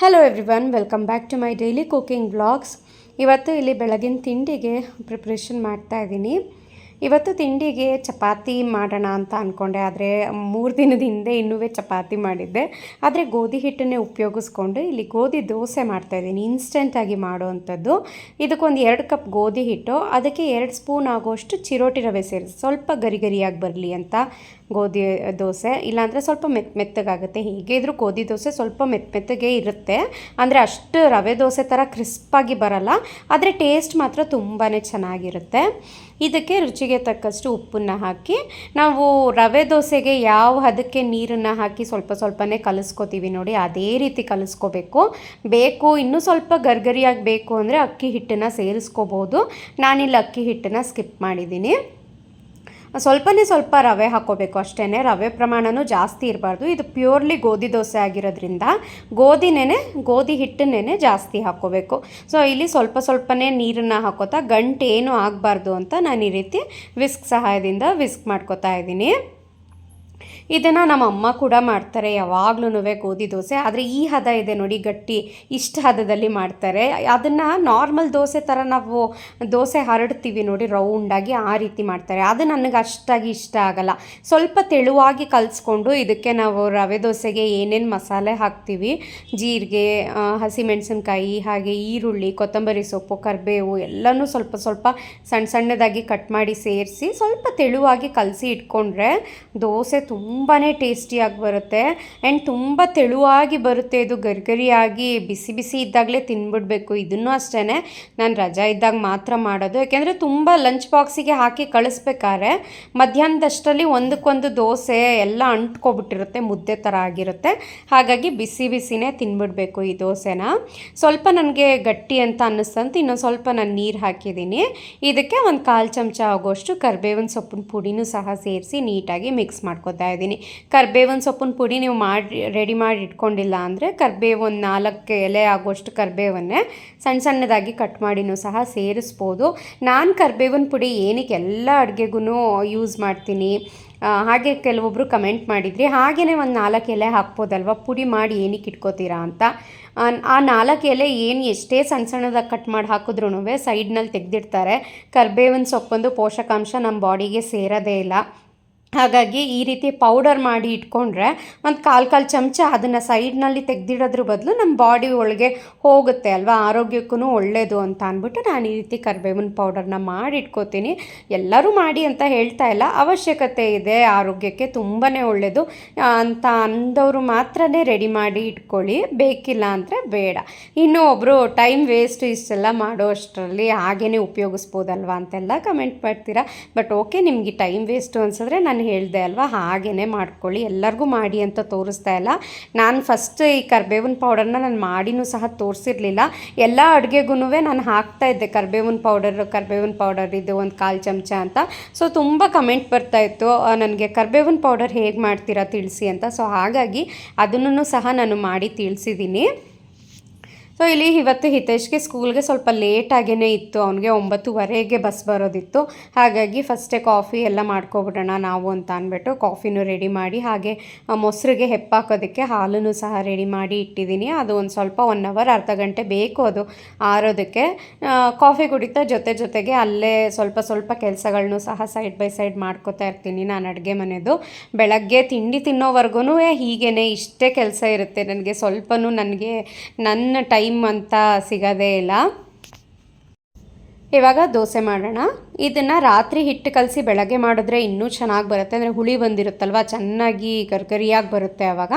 Hello everyone welcome back to my daily cooking blogs ಇವತ್ತು ಇಲ್ಲಿ ಬೆಳಗಿನ ತಿಂಡಿಗೆ ಪ್ರಿಪ್ರೇಷನ್ ಮಾಡ್ತಾ ಇದ್ದೀನಿ. ಇವತ್ತು ತಿಂಡಿಗೆ ಚಪಾತಿ ಮಾಡೋಣ ಅಂತ ಅಂದ್ಕೊಂಡೆ ಆದರೆ ಮೂರು ದಿನದ ಹಿಂದೆ ಇನ್ನೂ ಚಪಾತಿ ಮಾಡಿದ್ದೆ. ಆದರೆ ಗೋಧಿ ಹಿಟ್ಟನ್ನೇ ಉಪಯೋಗಿಸ್ಕೊಂಡು ಇಲ್ಲಿ ಗೋಧಿ ದೋಸೆ ಮಾಡ್ತಾಯಿದ್ದೀನಿ ಇನ್ಸ್ಟೆಂಟಾಗಿ ಮಾಡುವಂಥದ್ದು. ಇದಕ್ಕೊಂದು ಎರಡು ಕಪ್ ಗೋಧಿ ಹಿಟ್ಟು, ಅದಕ್ಕೆ ಎರಡು ಸ್ಪೂನ್ ಆಗೋಷ್ಟು ಚಿರೋಟಿ ರವೆ ಸೇರಿಸಿ, ಸ್ವಲ್ಪ ಗರಿ ಗರಿಯಾಗಿ ಬರಲಿ ಅಂತ ಗೋಧಿ ದೋಸೆ, ಇಲ್ಲಾಂದರೆ ಸ್ವಲ್ಪ ಮೆತ್ತ ಮೆತ್ತಗಾಗುತ್ತೆ. ಹೀಗೆ ಇದ್ರೂ ಗೋಧಿ ದೋಸೆ ಸ್ವಲ್ಪ ಮೆತ್ತ ಮೆತ್ತಗೆ ಇರುತ್ತೆ. ಅಂದರೆ ಅಷ್ಟು ರವೆ ದೋಸೆ ಥರ ಕ್ರಿಸ್ಪಾಗಿ ಬರಲ್ಲ. ಆದರೆ ಟೇಸ್ಟ್ ಮಾತ್ರ ತುಂಬಾ ಚೆನ್ನಾಗಿರುತ್ತೆ. ಇದಕ್ಕೆ ರುಚಿಗೆ ತಕ್ಕಷ್ಟು ಉಪ್ಪನ್ನು ಹಾಕಿ, ನಾವು ರವೆ ದೋಸೆಗೆ ಯಾವ ಹದಕ್ಕೆ ನೀರನ್ನು ಹಾಕಿ ಸ್ವಲ್ಪ ಸ್ವಲ್ಪನೇ ಕಲಿಸ್ಕೋತೀವಿ ನೋಡಿ, ಅದೇ ರೀತಿ ಕಲಿಸ್ಕೋಬೇಕು. ಬೇಕು, ಇನ್ನೂ ಸ್ವಲ್ಪ ಗರ್ಗರಿಯಾಗಿ ಬೇಕು ಅಂದರೆ ಅಕ್ಕಿ ಹಿಟ್ಟನ್ನು ಸೇರಿಸ್ಕೋಬೋದು. ನಾನಿಲ್ಲಿ ಅಕ್ಕಿ ಹಿಟ್ಟನ್ನು ಸ್ಕಿಪ್ ಮಾಡಿದ್ದೀನಿ. ಸ್ವಲ್ಪನೇ ಸ್ವಲ್ಪ ರವೆ ಹಾಕ್ಕೋಬೇಕು ಅಷ್ಟೇ ರವೆ ಪ್ರಮಾಣವೂ ಜಾಸ್ತಿ ಇರಬಾರ್ದು. ಇದು ಪ್ಯೂರ್ಲಿ ಗೋಧಿ ದೋಸೆ ಆಗಿರೋದ್ರಿಂದ ಗೋಧಿನೇ ಗೋಧಿ ಹಿಟ್ಟನ್ನೇ ಜಾಸ್ತಿ ಹಾಕ್ಕೋಬೇಕು ಸೊ ಇಲ್ಲಿ ಸ್ವಲ್ಪ ಸ್ವಲ್ಪನೇ ನೀರನ್ನು ಹಾಕೋತಾ ಗಂಟು ಏನು ಆಗಬಾರ್ದು ಅಂತ ನಾನು ಈ ರೀತಿ ವಿಸ್ಕ್ ಸಹಾಯದಿಂದ ವಿಸ್ಕ್ ಮಾಡ್ಕೋತಾ ಇದ್ದೀನಿ. ಇದನ್ನು ನಮ್ಮ ಅಮ್ಮ ಕೂಡ ಮಾಡ್ತಾರೆ ಯಾವಾಗ್ಲೂ ಗೋಧಿ ದೋಸೆ. ಆದರೆ ಈ ಹದ ಇದೆ ನೋಡಿ, ಗಟ್ಟಿ ಇಷ್ಟು ಹದದಲ್ಲಿ ಮಾಡ್ತಾರೆ. ಅದನ್ನು ನಾರ್ಮಲ್ ದೋಸೆ ಥರ ನಾವು ದೋಸೆ ಹರಡ್ತೀವಿ ನೋಡಿ ರೌಂಡಾಗಿ ಆ ರೀತಿ ಮಾಡ್ತಾರೆ. ಅದು ನನಗೆ ಅಷ್ಟಾಗಿ ಇಷ್ಟ ಆಗಲ್ಲ. ಸ್ವಲ್ಪ ತೆಳುವಾಗಿ ಕಲಿಸ್ಕೊಂಡು ಇದಕ್ಕೆ ನಾವು ರವೆ ದೋಸೆಗೆ ಏನೇನು ಮಸಾಲೆ ಹಾಕ್ತೀವಿ. ಜೀರಿಗೆ ಹಸಿಮೆಣಸಿನ್ಕಾಯಿ, ಹಾಗೆ ಈರುಳ್ಳಿ, ಕೊತ್ತಂಬರಿ ಸೊಪ್ಪು, ಕರಿಬೇವು ಎಲ್ಲನೂ ಸ್ವಲ್ಪ ಸ್ವಲ್ಪ ಸಣ್ಣ ಸಣ್ಣದಾಗಿ ಕಟ್ ಮಾಡಿ ಸೇರಿಸಿ ಸ್ವಲ್ಪ ತೆಳುವಾಗಿ ಕಲಸಿ ಇಟ್ಕೊಂಡ್ರೆ ದೋಸೆ ತುಂಬಾ ಟೇಸ್ಟಿಯಾಗಿ ಬರುತ್ತೆ. ಆ್ಯಂಡ್ ತುಂಬ ತೆಳುವಾಗಿ ಬರುತ್ತೆ. ಇದು ಗರಿಗರಿಯಾಗಿ ಬಿಸಿ ಬಿಸಿ ಇದ್ದಾಗಲೇ ತಿನ್ಬಿಡ್ಬೇಕು. ಇದನ್ನು ಅಷ್ಟೇ ನಾನು ರಜಾ ಇದ್ದಾಗ ಮಾತ್ರ ಮಾಡೋದು. ಯಾಕೆಂದರೆ ತುಂಬ ಲಂಚ್ ಬಾಕ್ಸಿಗೆ ಹಾಕಿ ಕಳಿಸ್ಬೇಕಾದ್ರೆ ಮಧ್ಯಾಹ್ನದಷ್ಟರಲ್ಲಿ ಒಂದಕ್ಕೊಂದು ದೋಸೆ ಎಲ್ಲ ಅಂಟ್ಕೊಬಿಟ್ಟಿರುತ್ತೆ. ಮುದ್ದೆ ಥರ ಆಗಿರುತ್ತೆ. ಹಾಗಾಗಿ ಬಿಸಿ ಬಿಸಿನೇ ತಿನ್ಬಿಡ್ಬೇಕು ಈ ದೋಸೆನ. ಸ್ವಲ್ಪ ನನಗೆ ಗಟ್ಟಿ ಅಂತ ಅನ್ನಿಸ್ತಂತ ಇನ್ನೊಂದು ಸ್ವಲ್ಪ ನಾನು ನೀರು ಹಾಕಿದ್ದೀನಿ. ಇದಕ್ಕೆ ಒಂದು ಕಾಲು ಚಮಚ ಆಗೋಷ್ಟು ಕರ್ಬೇವಿನ ಸೊಪ್ಪಿನ ಪುಡಿನೂ ಸಹ ಸೇರಿಸಿ ನೀಟಾಗಿ ಮಿಕ್ಸ್ ಮಾಡ್ಕೋತಾ ಇದ್ದೀನಿ. ಕರ್ಬೇವಿನ ಸೊಪ್ಪಿನ ಪುಡಿ ನೀವು ಮಾಡಿ ರೆಡಿ ಮಾಡಿ ಇಟ್ಕೊಂಡಿಲ್ಲ ಅಂದರೆ ಕರ್ಬೇವು ಒಂದು ನಾಲ್ಕು ಎಲೆ ಆಗೋಷ್ಟು ಕರ್ಬೇವನ್ನೇ ಸಣ್ಣ ಸಣ್ಣದಾಗಿ ಕಟ್ ಮಾಡಿನೂ ಸಹ ಸೇರಿಸ್ಬೋದು. ನಾನು ಕರ್ಬೇವಿನ ಪುಡಿ ಏನಕ್ಕೆ ಎಲ್ಲ ಅಡುಗೆಗೂ ಯೂಸ್ ಮಾಡ್ತೀನಿ. ಹಾಗೆ ಕೆಲವೊಬ್ಬರು ಕಮೆಂಟ್ ಮಾಡಿದ್ರಿ ಹಾಗೆಯೇ ಒಂದು ನಾಲ್ಕು ಎಲೆ ಹಾಕ್ಬೋದಲ್ವ? ಪುಡಿ ಮಾಡಿ ಏನಕ್ಕೆ ಇಟ್ಕೋತೀರಾ ಅಂತ. ಆ ನಾಲ್ಕು ಎಲೆ ಏನು ಎಷ್ಟೇ ಸಣ್ಣ ಸಣ್ಣದಾಗಿ ಕಟ್ ಮಾಡಿ ಹಾಕಿದ್ರೂ ಸೈಡ್ನಲ್ಲಿ ತೆಗೆದಿಡ್ತಾರೆ. ಕರ್ಬೇವಿನ ಸೊಪ್ಪೊಂದು ಪೋಷಕಾಂಶ ನಮ್ಮ ಬಾಡಿಗೆ ಸೇರೋದೇ ಇಲ್ಲ. ಹಾಗಾಗಿ ಈ ರೀತಿ ಪೌಡರ್ ಮಾಡಿ ಇಟ್ಕೊಂಡ್ರೆ ಒಂದು ಕಾಲು ಕಾಲು ಚಮಚ ಅದನ್ನು ಸೈಡ್ನಲ್ಲಿ ತೆಗೆದಿಡೋದ್ರ ಬದಲು ನಮ್ಮ ಬಾಡಿ ಒಳಗೆ ಹೋಗುತ್ತೆ ಅಲ್ವಾ? ಆರೋಗ್ಯಕ್ಕೂ ಒಳ್ಳೆಯದು ಅಂತ ಅಂದ್ಬಿಟ್ಟು ನಾನು ಈ ರೀತಿ ಕರ್ಬೇವಿನ ಪೌಡರ್ನ ಮಾಡಿ ಇಟ್ಕೋತೀನಿ. ಎಲ್ಲರೂ ಮಾಡಿ ಅಂತ ಹೇಳ್ತಾ ಇಲ್ಲ. ಅವಶ್ಯಕತೆ ಇದೆ. ಆರೋಗ್ಯಕ್ಕೆ ತುಂಬಾ ಒಳ್ಳೆಯದು ಅಂತ ಅಂದವರು ಮಾತ್ರನೇ ರೆಡಿ ಮಾಡಿ ಇಟ್ಕೊಳ್ಳಿ. ಬೇಕಿಲ್ಲ ಅಂದರೆ ಬೇಡ. ಇನ್ನೂ ಒಬ್ಬರು ಟೈಮ್ ವೇಸ್ಟ್ ಇಷ್ಟೆಲ್ಲ ಮಾಡೋ ಅಷ್ಟರಲ್ಲಿ ಹಾಗೇ ಉಪಯೋಗಿಸ್ಬೋದಲ್ವಾ ಅಂತೆಲ್ಲ ಕಮೆಂಟ್ ಮಾಡ್ತೀರಾ? ಬಟ್ ಓಕೆ ನಿಮಗೆ ಟೈಮ್ ವೇಸ್ಟು ಅನ್ಸಿದ್ರೆ ನಾನು ಹೇಳಿದೆ ಅಲ್ವಾ? ಹಾಗೇ ಮಾಡ್ಕೊಳ್ಳಿ. ಎಲ್ಲರಿಗೂ ಮಾಡಿ ಅಂತ ತೋರಿಸ್ತಾ ಇಲ್ಲ. ನಾನು ಫಸ್ಟ್ ಈ ಕರ್ಬೇವಿನ ಪೌಡರ್ನ ನಾನು ಮಾಡಿನೂ ಸಹ ತೋರಿಸಿರ್ಲಿಲ್ಲ. ಎಲ್ಲ ಅಡುಗೆಗೂ ನಾನು ಹಾಕ್ತಾ ಇದ್ದೆ. ಕರ್ಬೇವಿನ ಪೌಡರ್ ಕರ್ಬೇವಿನ ಪೌಡರ್ ಇದು ಒಂದು ಕಾಲು ಚಮಚ ಅಂತ. ಸೊ ತುಂಬ ಕಮೆಂಟ್ ಬರ್ತಾಯಿತ್ತು ನನಗೆ ಕರ್ಬೇವಿನ ಪೌಡರ್ ಹೇಗೆ ಮಾಡ್ತೀರಾ ತಿಳಿಸಿ ಅಂತ. ಸೊ ಹಾಗಾಗಿ ಅದನ್ನು ಸಹ ನಾನು ಮಾಡಿ ತಿಳಿಸಿದ್ದೀನಿ ಸೊ ಇಲ್ಲಿ ಇವತ್ತು ಹಿತೇಶ್ಗೆ ಸ್ಕೂಲ್ಗೆ ಸ್ವಲ್ಪ ಲೇಟಾಗೇ ಇತ್ತು. ಅವನಿಗೆ ಒಂಬತ್ತುವರೆಗೆ ಬಸ್ ಬರೋದಿತ್ತು. ಹಾಗಾಗಿ ಫಸ್ಟೇ ಕಾಫಿ ಎಲ್ಲ ಮಾಡ್ಕೊಬಿಡೋಣ ನಾವು ಅಂತ ಅಂದ್ಬಿಟ್ಟು ಕಾಫಿನೂ ರೆಡಿ ಮಾಡಿ, ಹಾಗೆ ಮೊಸರಿಗೆ ಹೆಪ್ಪಾಕೋದಕ್ಕೆ ಹಾಲನ್ನು ಸಹ ರೆಡಿ ಮಾಡಿ ಇಟ್ಟಿದ್ದೀನಿ. ಅದು ಒಂದು ಸ್ವಲ್ಪ ಒನ್ ಅವರ್ ಅರ್ಧ ಗಂಟೆ ಬೇಕು ಅದು ಆರೋದಕ್ಕೆ. ಕಾಫಿ ಕುಡಿತಾ ಜೊತೆ ಜೊತೆಗೆ ಅಲ್ಲೇ ಸ್ವಲ್ಪ ಸ್ವಲ್ಪ ಕೆಲಸಗಳನ್ನೂ ಸಹ ಸೈಡ್ ಬೈ ಸೈಡ್ ಮಾಡ್ಕೋತಾ ಇರ್ತೀನಿ ನಾನು ಅಡುಗೆ ಮನೆಯದು ಬೆಳಗ್ಗೆ ತಿಂಡಿ ತಿನ್ನೋವರೆಗೂ ಹೀಗೇ ಇಷ್ಟೇ ಕೆಲಸ ಇರುತ್ತೆ. ನನಗೆ ಸ್ವಲ್ಪನೂ ನನಗೆ ನನ್ನ ಟೈಮ್ ಟೈಮ್ ಅಂತ ಸಿಗೋದೇ ಇಲ್ಲ. ಇವಾಗ ದೋಸೆ ಮಾಡೋಣ. ಇದನ್ನು ರಾತ್ರಿ ಹಿಟ್ಟು ಕಲಸಿ ಬೆಳಗ್ಗೆ ಮಾಡಿದ್ರೆ ಇನ್ನೂ ಚೆನ್ನಾಗಿ ಬರುತ್ತೆ. ಅಂದರೆ ಹುಳಿ ಬಂದಿರುತ್ತಲ್ವ, ಚೆನ್ನಾಗಿ ಗರ್ಗರಿಯಾಗಿ ಬರುತ್ತೆ ಆವಾಗ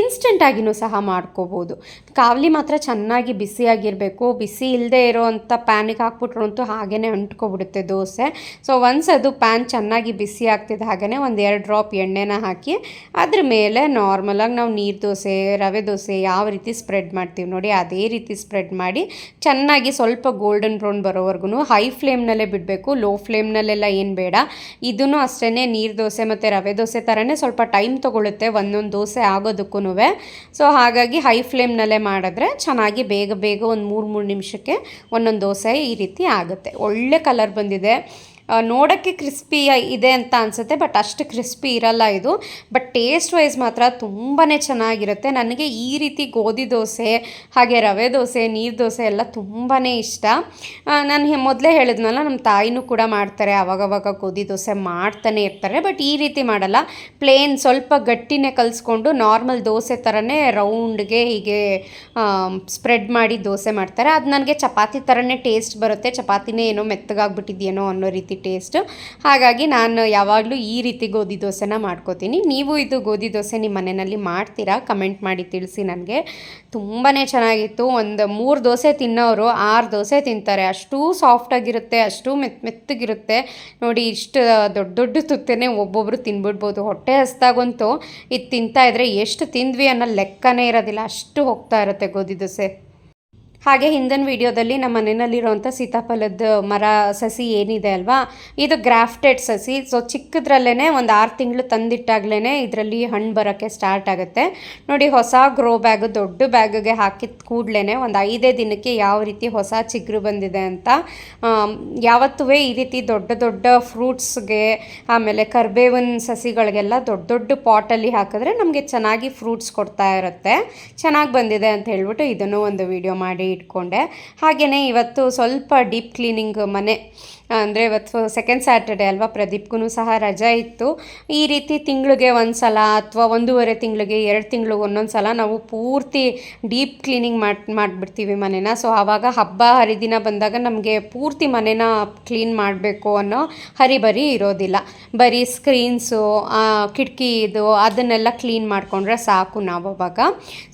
ಇನ್ಸ್ಟೆಂಟಾಗಿಯೂ ಸಹ ಮಾಡ್ಕೋಬೋದು. ಕಾವಲಿ ಮಾತ್ರ ಚೆನ್ನಾಗಿ ಬಿಸಿಯಾಗಿರಬೇಕು. ಬಿಸಿ ಇಲ್ಲದೆ ಇರೋವಂಥ ಪ್ಯಾನಿಗೆ ಹಾಕ್ಬಿಟ್ರು ಅಂತೂ ಹಾಗೇ ಅಂಟ್ಕೊಬಿಡುತ್ತೆ ದೋಸೆ. ಸೊ ಒನ್ಸ್ ಅದು ಪ್ಯಾನ್ ಚೆನ್ನಾಗಿ ಬಿಸಿ ಆಗ್ತಿದ್ದ ಹಾಗೆಯೇ ಒಂದು ಎರಡು ಡ್ರಾಪ್ ಎಣ್ಣೆನ ಹಾಕಿ, ಅದ್ರ ಮೇಲೆ ನಾರ್ಮಲಾಗಿ ನಾವು ನೀರು ದೋಸೆ, ರವೆ ದೋಸೆ ಯಾವ ರೀತಿ ಸ್ಪ್ರೆಡ್ ಮಾಡ್ತೀವಿ ನೋಡಿ, ಅದೇ ರೀತಿ ಸ್ಪ್ರೆಡ್ ಮಾಡಿ, ಚೆನ್ನಾಗಿ ಸ್ವಲ್ಪ ಗೋಲ್ಡನ್ ಬ್ರೌನ್ ಬರೋವರೆಗೂ ಹೈ ಫ್ಲೇಮ್ನಲ್ಲೇ ಬಿಡಬೇಕು. ಲೋ ಫ್ಲೇಮ್ನಲ್ಲೆಲ್ಲ ಏನು ಬೇಡ. ಇದೂ ಅಷ್ಟೇ ನೀರು ದೋಸೆ ಮತ್ತು ರವೆ ದೋಸೆ ಥರನೇ ಸ್ವಲ್ಪ ಟೈಮ್ ತೊಗೊಳುತ್ತೆ, ಒಂದೊಂದು ದೋಸೆ ಆಗೋದಕ್ಕೂ ಸೊ ಹಾಗಾಗಿ ಹೈ ಫ್ಲೇಮ್ನಲ್ಲೇ ಮಾಡಿದ್ರೆ ಚೆನ್ನಾಗಿ ಬೇಗ ಬೇಗ ಒಂದು ಮೂರು ಮೂರು ನಿಮಿಷಕ್ಕೆ ಒಂದೊಂದು ದೋಸೆ ಈ ರೀತಿ ಆಗುತ್ತೆ. ಒಳ್ಳೆ ಕಲರ್ ಬಂದಿದೆ. ನೋಡೋಕ್ಕೆ ಕ್ರಿಸ್ಪಿ ಇದೆ ಅಂತ ಅನಿಸುತ್ತೆ ಬಟ್ ಅಷ್ಟು ಕ್ರಿಸ್ಪಿ ಇರಲ್ಲ ಇದು. ಬಟ್ ಟೇಸ್ಟ್ ವೈಸ್ ಮಾತ್ರ ತುಂಬಾ ಚೆನ್ನಾಗಿರುತ್ತೆ. ನನಗೆ ಈ ರೀತಿ ಗೋಧಿ ದೋಸೆ, ಹಾಗೆ ರವೆ ದೋಸೆ, ನೀರು ದೋಸೆ ಎಲ್ಲ ತುಂಬಾ ಇಷ್ಟ. ನಾನು ಮೊದಲೇ ಹೇಳಿದ್ನಲ್ಲ ನಮ್ಮ ತಾಯಿನೂ ಕೂಡ ಮಾಡ್ತಾರೆ ಆವಾಗವಾಗ ಗೋಧಿ ದೋಸೆ ಮಾಡ್ತಾನೆ ಇರ್ತಾರೆ ಬಟ್ ಈ ರೀತಿ ಮಾಡಲ್ಲ. ಪ್ಲೇನ್ ಸ್ವಲ್ಪ ಗಟ್ಟಿನೇ ಕಲಿಸ್ಕೊಂಡು ನಾರ್ಮಲ್ ದೋಸೆ ಥರನೇ ರೌಂಡ್ಗೆ ಹೀಗೆ ಸ್ಪ್ರೆಡ್ ಮಾಡಿ ದೋಸೆ ಮಾಡ್ತಾರೆ. ಅದು ನನಗೆ ಚಪಾತಿ ಥರನೇ ಟೇಸ್ಟ್ ಬರುತ್ತೆ. ಚಪಾತಿನೇ ಏನೋ ಮೆತ್ತಗಾಗ್ಬಿಟ್ಟಿದೆಯೇನೋ ಅನ್ನೋ ರೀತಿ ಟೇಸ್ಟ್. ಹಾಗಾಗಿ ನಾನು ಯಾವಾಗಲೂ ಈ ರೀತಿ ಗೋಧಿ ದೋಸೆನ ಮಾಡ್ಕೋತೀನಿ. ನೀವು ಇದು ಗೋಧಿ ದೋಸೆ ನಿಮ್ಮ ಮನೆಯಲ್ಲಿ ಮಾಡ್ತೀರಾ? ಕಮೆಂಟ್ ಮಾಡಿ ತಿಳಿಸಿ ನನಗೆ. ತುಂಬಾ ಚೆನ್ನಾಗಿತ್ತು. ಒಂದು ಮೂರು ದೋಸೆ ತಿನ್ನೋರು ಆರು ದೋಸೆ ತಿಂತಾರೆ. ಅಷ್ಟೂ ಸಾಫ್ಟಾಗಿರುತ್ತೆ ಅಷ್ಟು ಮೆತ್ ಮೆತ್ತಗಿರುತ್ತೆ. ನೋಡಿ ಇಷ್ಟು ದೊಡ್ಡ ದೊಡ್ಡ ತುತ್ತೇನೆ ಒಬ್ಬೊಬ್ಬರು ತಿನ್ಬಿಡ್ಬೋದು. ಹೊಟ್ಟೆ ಹಸ್ದಾಗಂತೂ ಇದು ತಿಂತಾ ಇದ್ರೆ ಎಷ್ಟು ತಿಂದ್ವಿ ಅನ್ನೋ ಲೆಕ್ಕನೇ ಇರೋದಿಲ್ಲ. ಅಷ್ಟು ಹೋಗ್ತಾ ಇರುತ್ತೆ ಗೋಧಿ ದೋಸೆ. ಹಾಗೆ ಹಿಂದಿನ ವಿಡಿಯೋದಲ್ಲಿ ನಮ್ಮ ಮನೆಯಲ್ಲಿರುವಂಥ ಸೀತಾಫಲದ ಮರ ಸಸಿ ಏನಿದೆ ಅಲ್ವಾ? ಇದು ಗ್ರಾಫ್ಟೆಡ್ ಸಸಿ. ಸೊ ಚಿಕ್ಕದ್ರಲ್ಲೇ ಒಂದು ಆರು ತಿಂಗಳು ತಂದಿಟ್ಟಾಗ್ಲೇ ಇದರಲ್ಲಿ ಹಣ್ಣು ಬರೋಕ್ಕೆ ಸ್ಟಾರ್ಟ್ ಆಗುತ್ತೆ. ನೋಡಿ, ಹೊಸ ಗ್ರೋ ಬ್ಯಾಗ್ ದೊಡ್ಡ ಬ್ಯಾಗ್ಗೆ ಹಾಕಿದ ಕೂಡ್ಲೇ ಒಂದು ಐದೇ ದಿನಕ್ಕೆ ಯಾವ ರೀತಿ ಹೊಸ ಚಿಗುರು ಬಂದಿದೆ ಅಂತ ಯಾವತ್ತೂ ಈ ರೀತಿ ದೊಡ್ಡ ದೊಡ್ಡ ಫ್ರೂಟ್ಸ್ಗೆ ಆಮೇಲೆ ಕರ್ಬೇವಿನ ಸಸಿಗಳಿಗೆಲ್ಲ ದೊಡ್ಡ ದೊಡ್ಡ ಪಾಟಲ್ಲಿ ಹಾಕಿದ್ರೆ ನಮಗೆ ಚೆನ್ನಾಗಿ ಫ್ರೂಟ್ಸ್ ಕೊಡ್ತಾ ಇರುತ್ತೆ. ಚೆನ್ನಾಗಿ ಬಂದಿದೆ ಅಂತ ಹೇಳ್ಬಿಟ್ಟು ಇದನ್ನು ಒಂದು ವಿಡಿಯೋ ಮಾಡಿ ಇಟ್ಕೊಂಡೆ. ಹಾಗೆಯೇ ಇವತ್ತು ಸ್ವಲ್ಪ ಡೀಪ್ ಕ್ಲೀನಿಂಗ್ ಮನೆ ಅಂದರೆ ಇವತ್ತು ಸೆಕೆಂಡ್ ಸ್ಯಾಟರ್ಡೆ ಅಲ್ವಾ ಪ್ರದೀಪ್ಗೂ ಸಹ ರಜಾ ಇತ್ತು. ಈ ರೀತಿ ತಿಂಗಳಿಗೆ ಒಂದು ಸಲ ಅಥವಾ ಒಂದೂವರೆ ತಿಂಗಳಿಗೆ ಎರಡು ತಿಂಗಳು ಒಂದೊಂದು ಸಲ ನಾವು ಪೂರ್ತಿ ಡೀಪ್ ಕ್ಲೀನಿಂಗ್ ಮಾಡಿ, ಮಾಡಿಬಿಡ್ತೀವಿ ಮನೇನ. ಸೊ ಆವಾಗ ಹಬ್ಬ ಹರಿದಿನ ಬಂದಾಗ ನಮಗೆ ಪೂರ್ತಿ ಮನೇನ ಕ್ಲೀನ್ ಮಾಡಬೇಕು ಅನ್ನೋ ಹರಿಬರಿ ಇರೋದಿಲ್ಲ. ಬರೀ ಸ್ಕ್ರೀನ್ಸು ಕಿಟಕಿ ಇದು ಅದನ್ನೆಲ್ಲ ಕ್ಲೀನ್ ಮಾಡಿಕೊಂಡ್ರೆ ಸಾಕು ನಾವು ಅವಾಗ.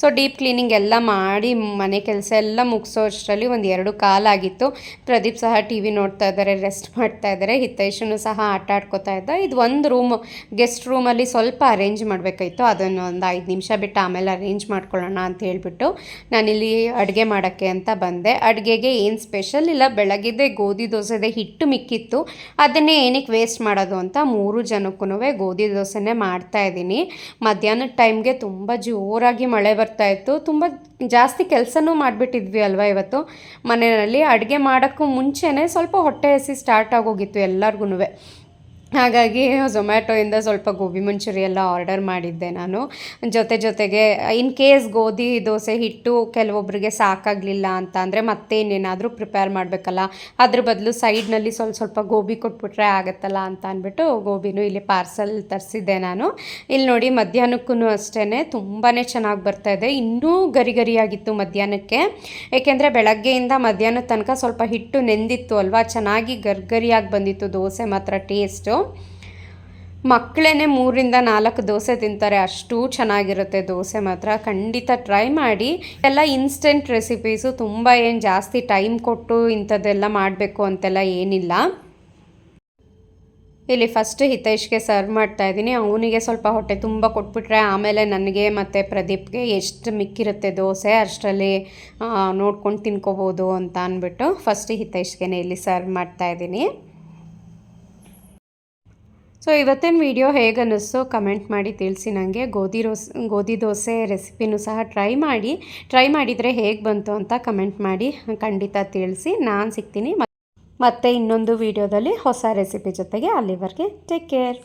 ಸೊ ಡೀಪ್ ಕ್ಲೀನಿಂಗ್ ಎಲ್ಲ ಮಾಡಿ ಮನೆ ಕೆಲಸ ಎಲ್ಲ ಮುಗಿಸೋ ಅಷ್ಟರಲ್ಲಿ ಒಂದು ಎರಡು ಕಾಲಾಗಿತ್ತು. ಪ್ರದೀಪ್ ಸಹ ಟಿ ವಿ ನೋಡ್ತಾ ಇದ್ದಾರೆ ರೆಸ್ಟ್ ಮಾಡ್ತಾ ಇದ್ದಾರೆ. ಹಿತೈಷನು ಸಹ ಆಟ ಆಡ್ಕೋತಾ ಇದ್ದ. ಇದು ಒಂದು ರೂಮ್ ಗೆಸ್ಟ್ ರೂಮಲ್ಲಿ ಸ್ವಲ್ಪ ಅರೇಂಜ್ ಮಾಡಬೇಕಾಯ್ತು. ಅದನ್ನು ಒಂದು ಐದು ನಿಮಿಷ ಬಿಟ್ಟು ಆಮೇಲೆ ಅರೇಂಜ್ ಮಾಡ್ಕೊಳ್ಳೋಣ ಅಂತ ಹೇಳ್ಬಿಟ್ಟು ನಾನಿಲ್ಲಿ ಅಡುಗೆ ಮಾಡೋಕ್ಕೆ ಅಂತ ಬಂದೆ. ಅಡುಗೆಗೆ ಏನು ಸ್ಪೆಷಲ್ ಇಲ್ಲ. ಬೆಳಗ್ಗೆದೆ ಗೋಧಿ ದೋಸೆದೆ ಹಿಟ್ಟು ಮಿಕ್ಕಿತ್ತು. ಅದನ್ನೇ ಏನಕ್ಕೆ ವೇಸ್ಟ್ ಮಾಡೋದು ಅಂತ ಮೂರು ಜನಕ್ಕೂ ಗೋಧಿ ದೋಸೆನೇ ಮಾಡ್ತಾ ಇದ್ದೀನಿ. ಮಧ್ಯಾಹ್ನದ ಟೈಮ್ಗೆ ತುಂಬ ಜೋರಾಗಿ ಮಳೆ ಬರ್ತಾ ಇತ್ತು. ತುಂಬ ಜಾಸ್ತಿ ಕೆಲಸನೂ ಮಾಡಿಬಿಟ್ಟಿದ್ವಿ ಅಲ್ವಾ ಇವತ್ತು. ಮನೆಯಲ್ಲಿ ಅಡುಗೆ ಮಾಡೋಕ್ಕೂ ಮುಂಚೆನೇ ಸ್ವಲ್ಪ ಹೊಟ್ಟೆ ಸ್ಟಾರ್ಟ್ ಆಗೋಗಿತ್ತು ಎಲ್ಲರಿಗೂ ಹಾಗಾಗಿ ಝೊಮ್ಯಾಟೊಯಿಂದ ಸ್ವಲ್ಪ ಗೋಬಿ ಮಂಚೂರಿ ಎಲ್ಲ ಆರ್ಡರ್ ಮಾಡಿದ್ದೆ ನಾನು. ಜೊತೆ ಜೊತೆಗೆ ಇನ್ ಕೇಸ್ ಗೋಧಿ ದೋಸೆ ಹಿಟ್ಟು ಕೆಲವೊಬ್ಬರಿಗೆ ಸಾಕಾಗಲಿಲ್ಲ ಅಂತ ಅಂದರೆ ಮತ್ತೆ ಇನ್ನೇನಾದರೂ ಪ್ರಿಪೇರ್ ಮಾಡಬೇಕಲ್ಲ. ಅದ್ರ ಬದಲು ಸೈಡ್ನಲ್ಲಿ ಸ್ವಲ್ಪ ಸ್ವಲ್ಪ ಗೋಬಿ ಕೊಟ್ಬಿಟ್ರೆ ಆಗುತ್ತಲ್ಲ ಅಂತ ಅಂದ್ಬಿಟ್ಟು ಗೋಬಿನೂ ಇಲ್ಲಿ ಪಾರ್ಸಲ್ ತರಿಸಿದ್ದೆ ನಾನು. ಇಲ್ಲಿ ನೋಡಿ ಮಧ್ಯಾಹ್ನಕ್ಕೂ ಅಷ್ಟೇ ತುಂಬಾ ಚೆನ್ನಾಗಿ ಬರ್ತಾಯಿದೆ ಇನ್ನೂ ಗರಿ ಗರಿಯಾಗಿತ್ತು ಮಧ್ಯಾಹ್ನಕ್ಕೆ. ಏಕೆಂದರೆ ಬೆಳಗ್ಗೆಯಿಂದ ಮಧ್ಯಾಹ್ನದ ತನಕ ಸ್ವಲ್ಪ ಹಿಟ್ಟು ನೆಂದಿತ್ತು ಅಲ್ವಾ? ಚೆನ್ನಾಗಿ ಗರ್ಗರಿಯಾಗಿ ಬಂದಿತ್ತು ದೋಸೆ ಮಾತ್ರ ಟೇಸ್ಟು ಮಕ್ಕಳೇ ಮೂರಿಂದ ನಾಲ್ಕು ದೋಸೆ ತಿಂತಾರೆ, ಅಷ್ಟು ಚೆನ್ನಾಗಿರುತ್ತೆ ದೋಸೆ ಮಾತ್ರ. ಖಂಡಿತ ಟ್ರೈ ಮಾಡಿ. ಎಲ್ಲ ಇನ್ಸ್ಟೆಂಟ್ ರೆಸಿಪೀಸು ತುಂಬ ಏನು ಜಾಸ್ತಿ ಟೈಮ್ ಕೊಟ್ಟು ಇಂಥದ್ದೆಲ್ಲ ಮಾಡಬೇಕು ಅಂತೆಲ್ಲ ಏನಿಲ್ಲ. ಇಲ್ಲಿ ಫಸ್ಟ್ ಹಿತೈಷ್ಗೆ ಸರ್ವ್ ಮಾಡ್ತಾ ಇದ್ದೀನಿ. ಅವನಿಗೆ ಸ್ವಲ್ಪ ಹೊಟ್ಟೆ ತುಂಬ ಕೊಟ್ಬಿಟ್ರೆ ಆಮೇಲೆ ನನಗೆ ಮತ್ತು ಪ್ರದೀಪ್ಗೆ ಎಷ್ಟು ಮಿಕ್ಕಿರುತ್ತೆ ದೋಸೆ, ಅಷ್ಟರಲ್ಲಿ ನೋಡ್ಕೊಂಡು ತಿನ್ಕೋಬೋದು ಅಂತ ಅಂದ್ಬಿಟ್ಟು ಫಸ್ಟ್ ಹಿತೈಷ್ಗೆ ಇಲ್ಲಿ ಸರ್ವ್ ಮಾಡ್ತಾ ಇದ್ದೀನಿ. ಸೊ ಇವತ್ತಿನ ವಿಡಿಯೋ ಹೇಗೆ ಕಮೆಂಟ್ ಮಾಡಿ ತಿಳಿಸಿ ನನಗೆ ಗೋಧಿ ರೋಸ್, ಗೋಧಿ ದೋಸೆ ರೆಸಿಪಿನೂ ಸಹ ಟ್ರೈ ಮಾಡಿ. ಟ್ರೈ ಮಾಡಿದರೆ ಹೇಗೆ ಬಂತು ಅಂತ ಕಮೆಂಟ್ ಮಾಡಿ ಖಂಡಿತ ತಿಳಿಸಿ. ನಾನು ಸಿಗ್ತೀನಿ. ಮತ್ತೆ ಇನ್ನೊಂದು ವಿಡಿಯೋದಲ್ಲಿ ಹೊಸ ರೆಸಿಪಿ ಜೊತೆಗೆ ಅಲ್ಲಿವರೆಗೆ. Take care